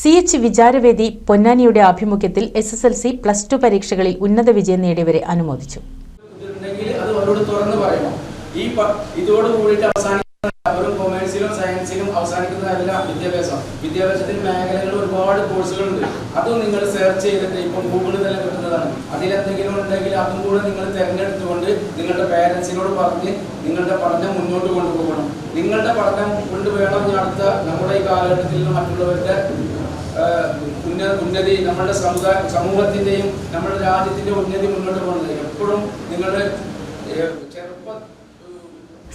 C H Vicharavedi പൊന്നാനിയുടെ ആഭിമുഖ്യത്തിൽ S S L C plus two പരീക്ഷകളിൽ ഉന്നത വിജയം നേടിയവരെ അനുമോദിച്ചു. ഈ ഇതോട് കൂടിയിട്ട് അവസാനിക്കുന്ന വെറും കൊമേഴ്സിലും സയൻസിലും അവസാനിക്കുന്നതല്ല വിദ്യാഭ്യാസം വിദ്യാഭ്യാസത്തിന് മേഖലകളിൽ ഒരുപാട് കോഴ്സുകളുണ്ട്. അതും നിങ്ങൾ സെർച്ച് ചെയ്തിട്ട് ഇപ്പം ഗൂഗിളിൽ തന്നെ കിട്ടുന്നതാണ്. അതിലെന്തെങ്കിലും ഉണ്ടെങ്കിൽ അതും കൂടെ നിങ്ങൾ തിരഞ്ഞെടുത്തുകൊണ്ട് നിങ്ങളുടെ പേരൻസിനോട് പറഞ്ഞ് നിങ്ങളുടെ പഠനം മുന്നോട്ട് കൊണ്ടുപോകണം. നിങ്ങളുടെ പഠനം കൊണ്ട് വേണം ഇനി അടുത്ത നമ്മുടെ ഈ കാലഘട്ടത്തിൽ മറ്റുള്ളവരുടെ ഉന്നതി നമ്മുടെ സമുദായ സമൂഹത്തിന്റെയും നമ്മുടെ രാജ്യത്തിന്റെ ഉന്നതി മുന്നോട്ട് പോകുന്നത് എപ്പോഴും നിങ്ങളുടെ ചെറുപ്പ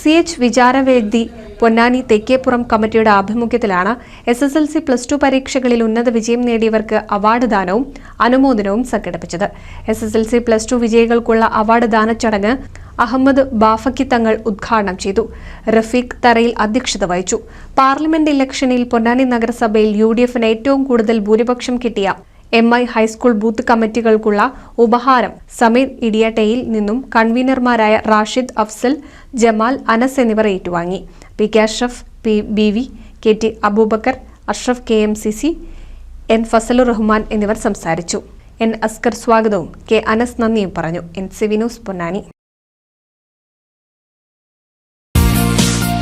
സി എച്ച് വിചാരവേദി പൊന്നാനി തെക്കേപ്പുറം കമ്മിറ്റിയുടെ ആഭിമുഖ്യത്തിലാണ് S S L C plus two പരീക്ഷകളിൽ ഉന്നത വിജയം നേടിയവർക്ക് അവാർഡ് ദാനവും അനുമോദനവും സംഘടിപ്പിച്ചത്. S S L C plus two വിജയികൾക്കുള്ള award ദാന ചടങ്ങ് അഹമ്മദ് ബാഫക്കി തങ്ങൾ ഉദ്ഘാടനം ചെയ്തു. റഫീഖ് തറയിൽ അധ്യക്ഷത വഹിച്ചു. പാർലമെന്റ് ഇലക്ഷനിൽ പൊന്നാനി നഗരസഭയിൽ യു ഡി എഫിന് ഏറ്റവും കൂടുതൽ ഭൂരിപക്ഷം കിട്ടിയ M I high school booth കമ്മിറ്റികൾക്കുള്ള ഉപഹാരം സമീർ ഇടിയട്ടയിൽ നിന്നും കൺവീനർമാരായ റാഷിദ് അഫ്സൽ ജമാൽ അനസ് എന്നിവർ ഏറ്റുവാങ്ങി. P K Ashraf P B V K T Aboobacker Ashraf K M C C N Fazalur Rahman എന്നിവർ സംസാരിച്ചു. എൻ അസ്കർ സ്വാഗതവും കെ അനസ് നന്ദിയും പറഞ്ഞു. N C Vinoos Ponnani.